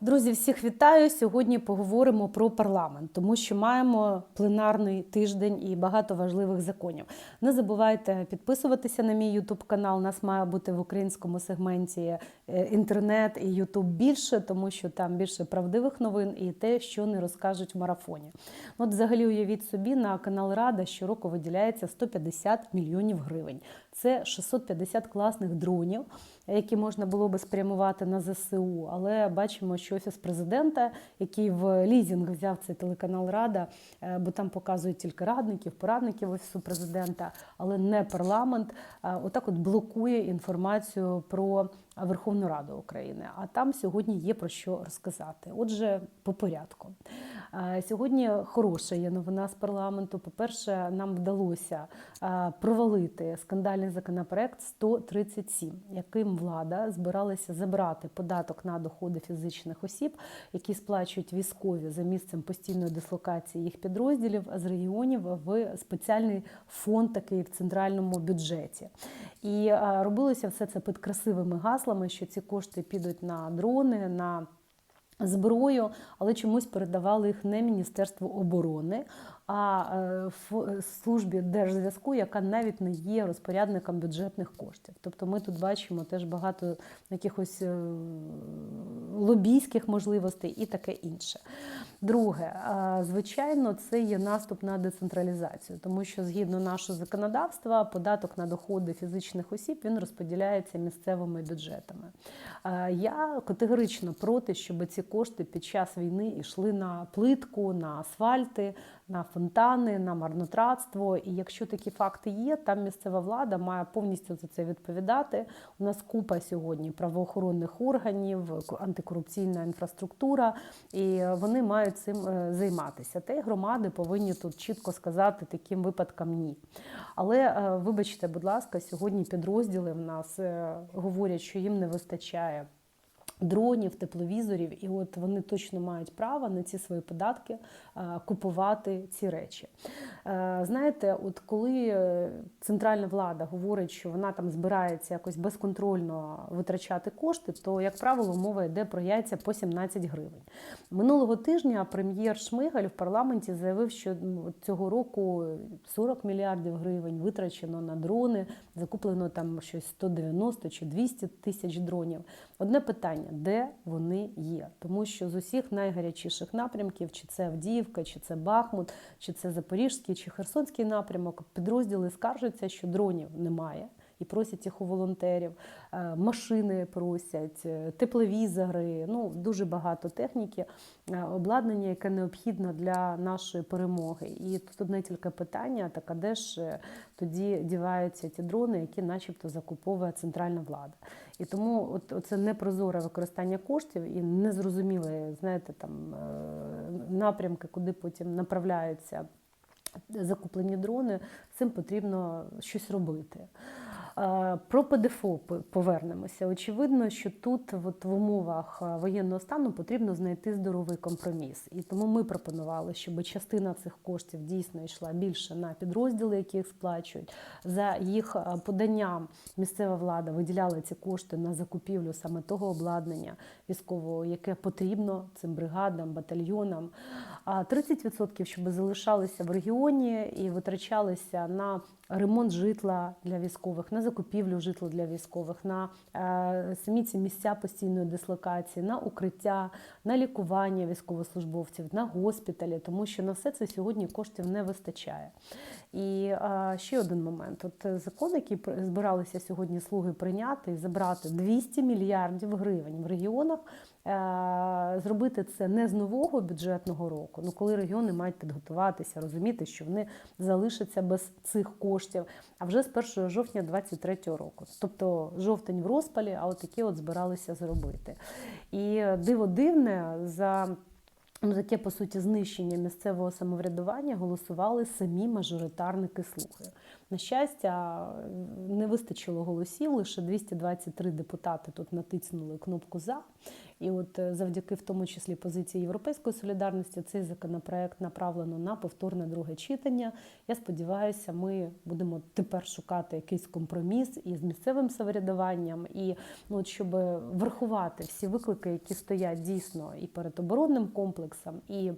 Друзі, всіх вітаю. Сьогодні поговоримо про парламент, тому що маємо пленарний тиждень і багато важливих законів. Не забувайте підписуватися на мій Ютуб канал. Нас має бути в українському сегменті е, інтернет і Ютуб більше, тому що там більше правдивих новин і те, що не розкажуть в марафоні. От, взагалі, уявіть собі, на канал Рада щороку виділяється 150 мільйонів гривень. Це 650 класних дронів, які можна було би спрямувати на ЗСУ. Але бачимо, що офіс президента, який в лізінг взяв цей телеканал Рада, е, бо там показують тільки радників, порадників офісу президента, але не парламент. е, Отак, от блокує інформацію про Верховну Раду України. А там сьогодні є про що розказати. Отже, по порядку. Сьогодні хороша є новина з парламенту. По-перше, нам вдалося провалити скандальний законопроект 137, яким влада збиралася забрати податок на доходи фізичних осіб, які сплачують військові за місцем постійної дислокації їх підрозділів з регіонів в спеціальний фонд такий в центральному бюджеті. І робилося все це під красивими гаслами, що ці кошти підуть на дрони. на зброю, але чомусь передавали їх не Міністерству оборони, а е, ф- службі держзв'язку, яка навіть не є розпорядником бюджетних коштів. Тобто ми тут бачимо теж багато якихось е, лобійських можливостей і таке інше. Друге, е, звичайно, це є наступ на децентралізацію, тому що згідно нашого законодавства, податок на доходи фізичних осіб він розподіляється місцевими бюджетами. Е, Я категорично проти, щоб ці кошти під час війни йшли на плитку, на асфальти, на фонтани, на марнотратство. І якщо такі факти є, там місцева влада має повністю за це відповідати. У нас купа сьогодні правоохоронних органів, антикорупційна інфраструктура, і вони мають цим е, займатися. Та й громади повинні тут чітко сказати таким випадкам ні. Але е, вибачте, будь ласка, сьогодні підрозділи в нас е, говорять, що їм не вистачає. Дронів, тепловізорів, і от вони точно мають право на ці свої податки е, купувати ці речі. Е, Знаєте, от коли е, центральна влада говорить, що вона там збирається якось безконтрольно витрачати кошти, то, як правило, мова йде про яйця по 17 гривень. Минулого тижня прем'єр Шмигаль в парламенті заявив, що ну, цього року 40 мільярдів гривень витрачено на дрони, закуплено там щось 190 чи 200 тисяч дронів. Одне питання: де вони є? Тому що з усіх найгарячіших напрямків, чи це Авдіївка, чи це Бахмут, чи це Запорізький, чи Херсонський напрямок, підрозділи скаржаться, що дронів немає. І просять їх у волонтерів, Е, машини просять, е, тепловізори, ну дуже багато техніки, е, обладнання, яке необхідно для нашої перемоги. І тут одне тільки питання: так а де ж тоді діваються ті дрони, які, начебто, закуповує центральна влада. І тому от це непрозоре використання коштів і незрозуміле, знаєте, там напрямки, куди потім направляються закуплені дрони, цим потрібно щось робити. Е, Про ПДФО повернемося. Очевидно, що тут, от в умовах е, воєнного стану, потрібно знайти здоровий компроміс. І тому ми пропонували, щоб частина цих коштів дійсно йшла більше на підрозділи, які їх сплачують. За їх е, поданням місцева влада виділяла ці кошти на закупівлю саме того обладнання військового, яке потрібно цим бригадам, батальйонам. А 30% щоб залишалися в регіоні і витрачалися на ремонт житла для військових, на закупівлю житла для військових, на е, самі ці місця постійної дислокації, на укриття, на лікування військовослужбовців, на госпіталі, тому що на все це сьогодні коштів не вистачає. І е, ще один момент: от е, закон, який збиралися сьогодні слуги прийняти і забрати 200 мільярдів гривень в регіонах. Е, Зробити це не з нового бюджетного року, ну коли регіони мають підготуватися, розуміти, що вони залишаться без цих коштів, а вже з 1 жовтня 2023 року. Тобто жовтень в розпалі, а от такі от збиралися зробити. І диво дивне за. Ну, таке по суті знищення місцевого самоврядування голосували самі мажоритарники слуги. На щастя, не вистачило голосів. Лише 223 депутати тут натиснули кнопку за. І от е, завдяки в тому числі позиції Європейської солідарності цей законопроект направлено на повторне друге читання. Я сподіваюся, ми будемо тепер шукати якийсь компроміс із місцевим самоврядуванням, і ну, щоб врахувати всі виклики, які стоять дійсно і перед оборонним комплексом, і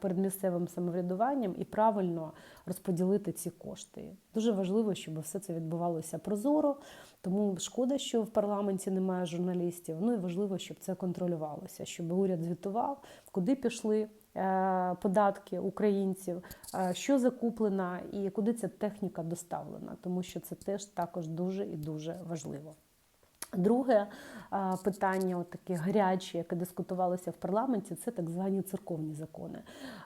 перед місцевим самоврядуванням, і правильно розподілити ці кошти. Дуже важливо, щоб все це відбувалося прозоро. Тому шкода, що в парламенті немає журналістів. Ну і важливо, щоб це контролювалося, щоб уряд звітував, куди пішли е, податки українців, е, що закуплено і куди ця техніка доставлена, тому що це теж також дуже і дуже важливо. Друге питання, таке гаряче, яке дискутувалося в парламенті, це так звані церковні закони.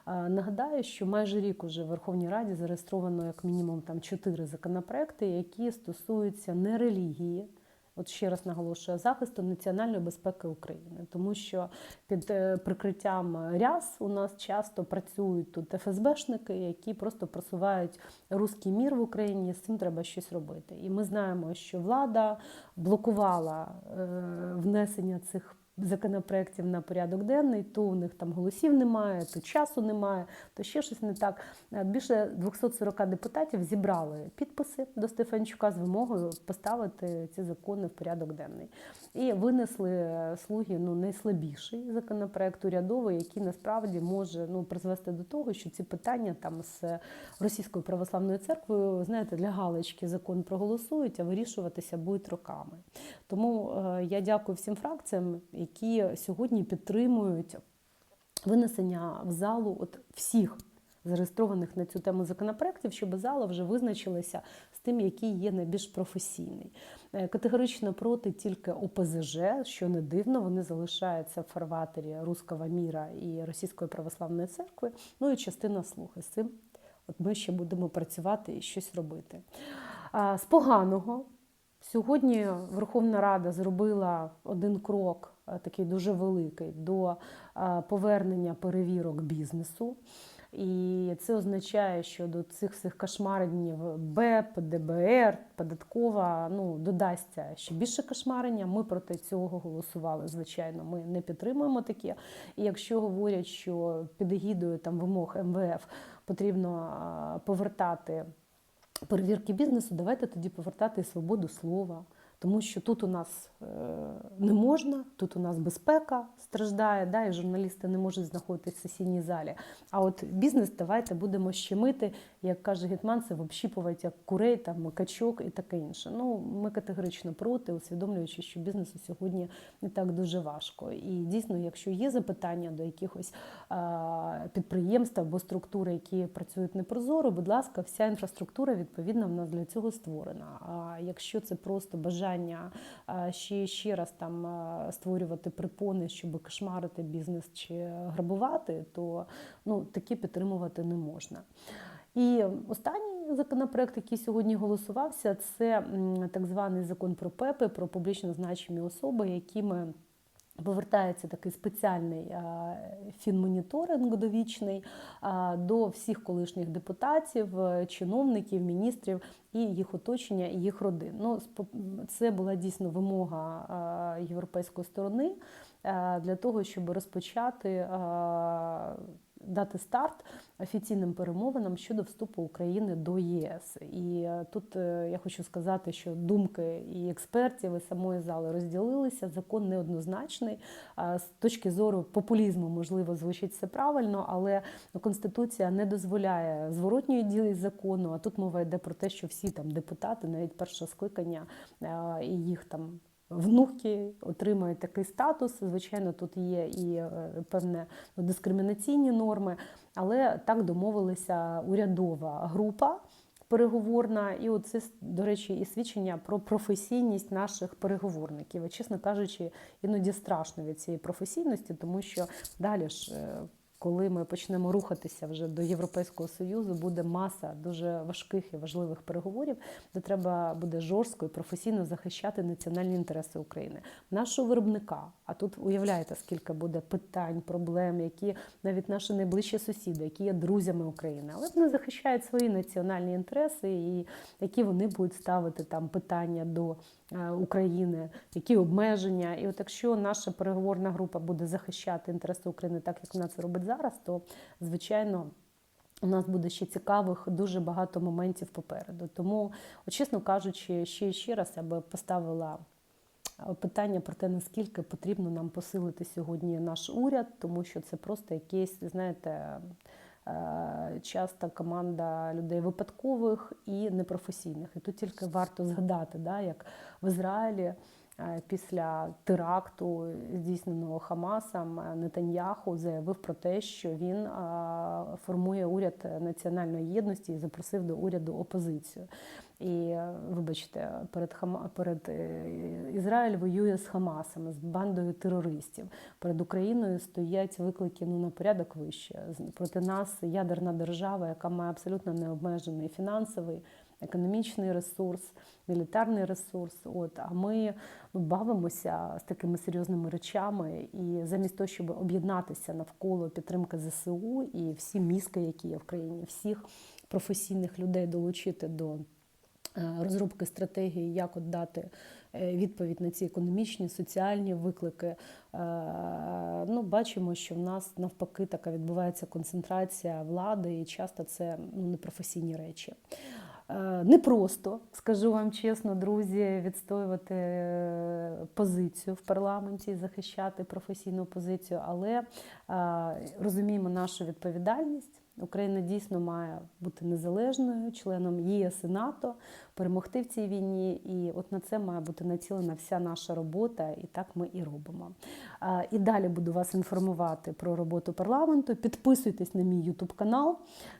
Нагадаю, що майже рік уже в Верховній Раді зареєстровано як мінімум там чотири законопроекти, які стосуються не релігії. От ще раз наголошую захисту національної безпеки України, тому що під е, прикриттям ряс у нас часто працюють тут ФСБшники, які просто просувають руський мір в Україні. З цим треба щось робити. І ми знаємо, що влада блокувала е, внесення цих законопроєктів на порядок денний, то у них там голосів немає, то часу немає, то ще щось не так. Е, Більше 240 депутатів зібрали підписи до Стефанчука з вимогою поставити ці закони в порядок денний. І винесли е, слуги ну, найслабіший законопроект урядовий, який насправді може ну, призвести до того, що ці питання там з Російською православною церквою, знаєте, для галочки закон проголосують, а вирішуватися будуть роками. Тому е, я дякую всім фракціям, які сьогодні підтримують винесення в залу от всіх зареєстрованих на цю тему законопроєктів, щоб зала вже визначилася з тим, який є найбільш професійний. Е, Категорично проти тільки ОПЗЖ, що не дивно, вони залишаються в фарватері Руського міра і Російської православної церкви. Ну і частина слухи з цим. От ми ще будемо працювати і щось робити. З поганого сьогодні Верховна Рада зробила один крок, такий дуже великий, до е, повернення перевірок бізнесу. І це означає, що до цих всіх кошмаренів БЕП, ДБР, податкова ну, додасться ще більше кошмарення. Ми проти цього голосували. Звичайно, ми не підтримуємо таке. І якщо говорять, що під егідою там вимог МВФ потрібно повертати перевірки бізнесу, давайте тоді повертати свободу слова. Тому що тут у нас е, не можна, тут у нас безпека страждає, да, і журналісти не можуть знаходитися в сесійній залі. А от бізнес давайте будемо щемити, як каже Гетманцев, общіпувати як курей, там, качок і таке інше. Ну, Ми категорично проти, усвідомлюючи, що бізнесу сьогодні не так дуже важко. І дійсно, якщо є запитання до якихось підприємств або структур, які працюють непрозоро, будь ласка, вся інфраструктура відповідно в нас для цього створена. А якщо це просто бажання бажання ще ще раз там створювати припони, щоб кошмарити бізнес чи грабувати, то ну такі підтримувати не можна. І останній законопроект, який сьогодні голосувався, це так званий закон про ПЕПи, про публічно значимі особи, якими Повертається такий спеціальний фінмоніторинг довічний до всіх колишніх депутатів, чиновників, міністрів і їх оточення, і їх родин. Ну, Це була дійсно вимога європейської сторони для того, щоб розпочати дати старт офіційним перемовинам щодо вступу України до ЄС. І е, тут е, я хочу сказати, що думки і експертів, і самої зали розділилися. Закон неоднозначний. З точки зору популізму, можливо, звучить все правильно, але ну, Конституція не дозволяє зворотньої дії закону. А тут мова йде про те, що всі там депутати, навіть першого скликання і їх там внуки отримають такий статус. Звичайно, тут є і е, певне ну, дискримінаційні норми, але так домовилася урядова група. Переговорна, і оце, до речі, і свідчення про професійність наших переговорників. І, чесно кажучи, іноді страшно від цієї професійності, тому що далі ж е, коли ми почнемо рухатися вже до Європейського союзу, буде маса дуже важких і важливих переговорів, де треба буде жорстко і професійно захищати національні інтереси України, нашого виробника. А тут уявляєте, скільки буде питань, проблем, які навіть наші найближчі сусіди, які є друзями України, але вони захищають свої національні інтереси, і які вони будуть ставити там питання до України, які обмеження. І от якщо наша переговорна група буде захищати інтереси України так, як вона це робить зараз, то звичайно. У нас буде ще цікавих дуже багато моментів попереду. Тому, чесно кажучи, ще і ще раз я би поставила е, питання про те, наскільки потрібно нам посилити сьогодні наш уряд, тому що це просто якийсь, знаєте, е, часто команда людей випадкових і непрофесійних. І тут тільки варто згадати, да, як в Ізраїлі. е, Після теракту, здійсненого Хамасом, е, Нетаньяху заявив про те, що він е, формує уряд національної єдності і запросив до уряду опозицію. І е, вибачте, перед Хама перед е, Ізраїль воює з Хамасом, з бандою терористів. Перед Україною стоять виклики ну на порядок вище. Проти нас ядерна держава, яка має абсолютно необмежений фінансовий. Економічний ресурс, мілітарний ресурс. От а ми ну, бавимося з такими серйозними речами, і замість того, щоб об'єднатися навколо підтримки ЗСУ і всі мізки, які є в країні, всіх професійних людей долучити до розробки стратегії, як от дати е, відповідь на ці економічні, соціальні виклики. Е, Ну, бачимо, що в нас навпаки така відбувається концентрація влади, і часто це ну, непрофесійні речі. Е, Непросто, скажу вам чесно, друзі, відстоювати е, позицію в парламенті, захищати професійну позицію, але е, розуміємо нашу відповідальність. Україна дійсно має бути незалежною, членом ЄС і НАТО, перемогти в цій війні. І от на це має бути націлена вся наша робота, і так ми і робимо. І далі буду вас інформувати про роботу парламенту. Підписуйтесь на мій Ютуб канал.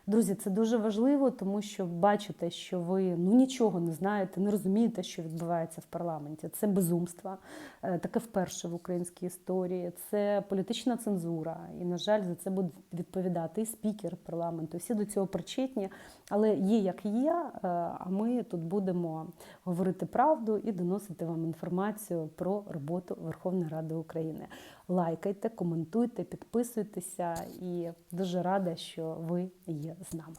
Друзі, це дуже важливо, тому що бачите, що ви ну нічого не знаєте, не розумієте, що відбувається в парламенті. Це безумство, Е, таке вперше в українській історії. Це політична цензура. І, на жаль, за це буде відповідати і спікер парламенту. Всі до цього причетні, але є як є. е, А ми тут будемо говорити правду і доносити вам інформацію про роботу Верховної Ради України. Лайкайте, коментуйте, підписуйтеся і дуже рада, що ви є з нами.